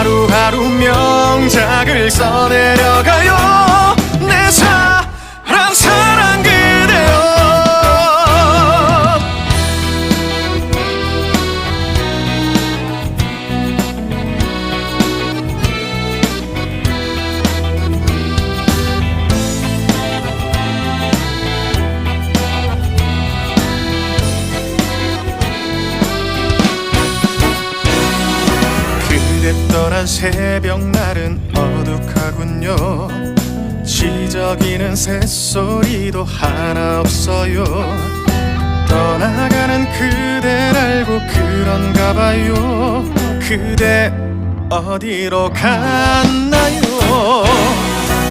하루하루 명작을 써내려가요. 험난한 새벽 날은 어둑하군요. 지저귀는 새소리도 하나 없어요. 떠나가는 그댈 알고 그런가 봐요. 그대 어디로 갔나요